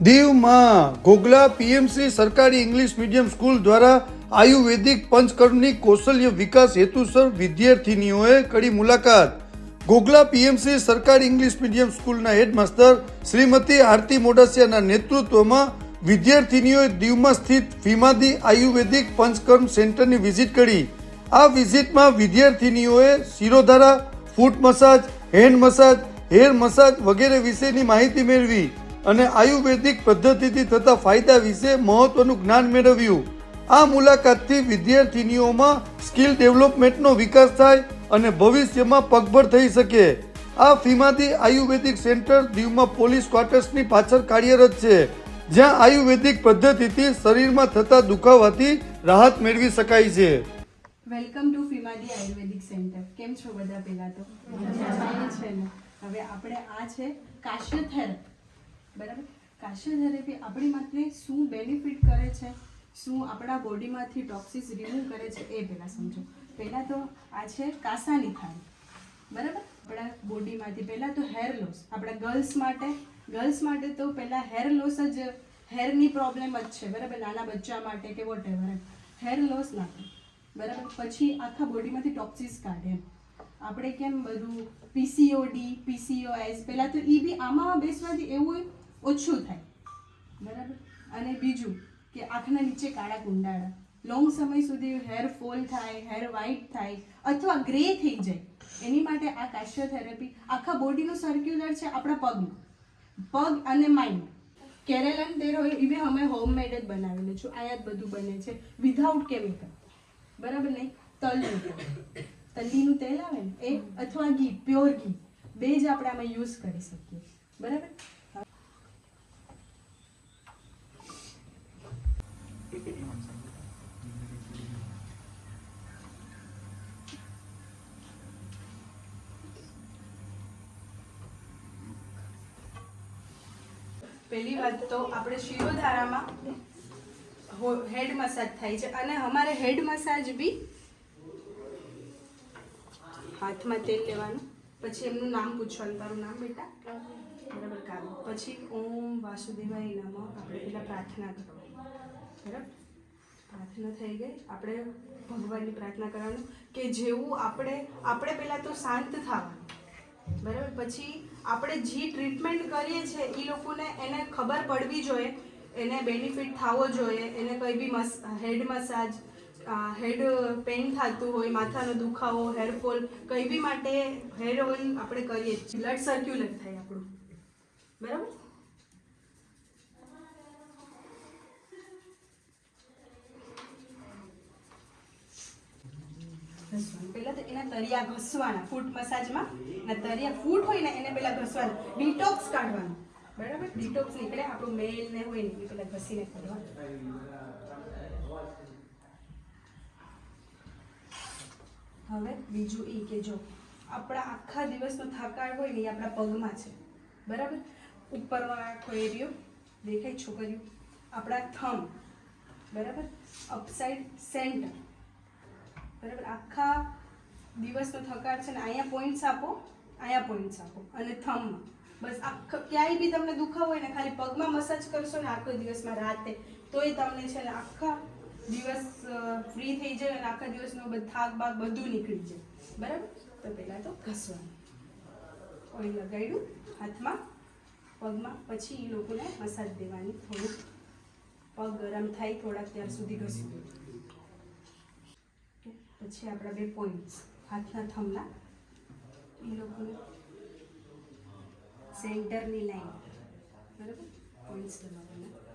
દીવમાં ઘોઘલા પીએમસી સરકારી English medium school દ્વારા આયુર્વેદિક પંચકર્મની કૌશલ્ય વિકાસ હેતુસર વિદ્યાર્થીનીઓએ કરી મુલાકાત. ઘોઘલા પીએમસી સરકારી ઇંગ્લિશ મીડિયમ સ્કૂલના હેડમાસ્ટર શ્રીમતી આરતી મોડાસિયાના નેતૃત્વમાં વિદ્યાર્થીનીઓએ દીવમાં સ્થિત ફીમાદી આયુર્વેદિક પંચકર્મ સેન્ટરની વિઝિટ કરી. આ વિઝિટમાં વિદ્યાર્થીનીઓએ shirodhara, foot massage, hand massage, hair massage વગેરે વિશેની માહિતી મેળવી. અને આયુર્વેદિક પદ્ધતિથી થતા ફાયદા વિશે મહત્વનું જ્ઞાન મેળવ્યું. આ મુલાકાતથી વિદ્યાર્થીનીઓમાં સ્કિલ ડેવલપમેન્ટનો વિકાસ થાય અને ભવિષ્યમાં પગભર થઈ શકે. આ ફીમાદી આયુર્વેદિક સેન્ટર દીવમાં પોલીસ ક્વાર્ટર્સની પાછળ કાર્યરત છે, જ્યાં આયુર્વેદિક પદ્ધતિથી શરીરમાં થતા દુખાવાથી રાહત મેળવી શકાય છે. Welcome to Fimadi Ayurvedic centre. કેમ છો બધા? પહેલા તો? હવે આપણે આ છે કાશ્ય થેરપી બરાબર? કાશ્ય થેરપી આપણી માટે શું બેનિફિટ કરે છે? શું આપણા બોડીમાંથી ટોક્સિસ રિમૂવ કરે છે? એ પહેલાં સમજો. પહેલાં તો આ છે કાસાની થાળી. બરાબર? આપણા બોડીમાંથી પહેલાં તો હેર લોસ આપણા ગર્લ્સ માટે ગર્લ્સ માટે તો પહેલાં હેર લોસ જ હેરની પ્રોબ્લેમ જ છે. બરાબર? નાના બચ્ચા માટે કે વોટ હેર લોસ ના બરાબર? પછી આખા બોડીમાંથી ટોક્સિસ કાઢે એમ. આપણે કેમ બધું પીસીઓડી પીસીઓએસ પહેલાં તો એ બી આમાં બેસવાથી એવું ઓછું થાય. બરાબર? અને બીજું કે આંખના નીચે કાળા કુંડાળા. લોંગ સમય સુધી હેર ફોલ થાય હેર વ્હાઇટ થાય અથવા ગ્રે થઈ જાય. એની માટે આ કાશ્ય થેરેપી આખા બોડીનું સર્ક્યુલર છે આપણા પગનું. પગ અને માઇન્ડ કેરેલન તેરો એ બી અમે હોમમેડ જ બનાવેલું છું. આયા જ બધું બને છે. વિધાઉટ કેમિકલ બરાબર નહીં તલનું તેલ. તલ્લીનું તેલ આવે ને? એ અથવા ઘી પ્યોર ઘી. બે જ આપણે આમાં યુઝ કરી શકીએ. બરાબર? પહેલી વાત તો આપણે શિરોધારામાં હેડ મસાજ થાય છે અને અમારે હેડ મસાજ બી હાથમાં તેલ લેવાનું. પછી એમનું નામ પૂછવાનું. તારું નામ બેટા? બરાબર, કામ. પછી ઓમ વાસુદેવાય નમઃ. આપણે પેલા પ્રાર્થના કરવાની. બરાબર? પ્રાર્થના થઈ ગઈ. આપણે ભગવાનની પ્રાર્થના કરવાનું કે જેવું આપણે આપણે પહેલાં તો શાંત થવાનું. બરાબર? પછી આપણે જે ટ્રીટમેન્ટ કરીએ છીએ એ લોકોને એને ખબર પડવી જોઈએ, એને બેનિફિટ થવો જોઈએ, એને કંઈ બી મસ હેડ મસાજ હેડ પેઇન થતું હોય, માથાનો દુખાવો હેરફોલ કંઈ બી માટે હેર ઓઇલ આપણે કરીએ છીએ. બ્લડ સર્ક્યુલેટ થાય આપણું. બરાબર? ઘસવાનું પહેલા તો એના તરિયા ઘસવાના, ફૂટ મસાજમાં. એના તરિયા ફૂટ હોય ને એને પહેલાં ઘસવાનું. ડિટોક્સ કાઢવાનું. બરાબર? ડિટોક્સ નીકળે આપણું મેલ ને હોય ને એ પહેલા ઘસીને કાઢવાનું હવે બીજું એ કે જો, આપણા આખા દિવસનો થાકાળ હોય ને એ આપણા પગમાં છે. બરાબર? ઉપરનો આખો એરિયો દેખાય છોકરીઓ, આપણા થમ બરાબર? Upside centre. બરાબર? આખા દિવસનો થકાર છે ને અહીંયા પોઈન્ટ્સ આપો, અહીંયા પોઈન્ટ્સ આપો અને થમમાં બસ આખા, ક્યાંય બી તમને દુખાવો હોય ને ખાલી પગમાં મસાજ કરશો ને આખો દિવસમાં રાતે, તોય તમને છે ને આખા દિવસ ફ્રી થઈ જાય અને આખા દિવસનો થાક બાક બધું નીકળી જાય. બરાબર? તો પહેલાં તો ઘસવાનું. ઓઇલ લગાડ્યું, હાથમાં, પગમાં, પછી એ લોકોને મસાજ દેવાની. થોડુંક પગ ગરમ થાય, થોડાક ત્યાર સુધી ઘસી દો પછી આપણા બે પોઈન્ટ્સ હાથના થમલા એ લોકોને સેન્ટરની લાઈન બરાબર? પોઈન્ટ્સ દબાવવાના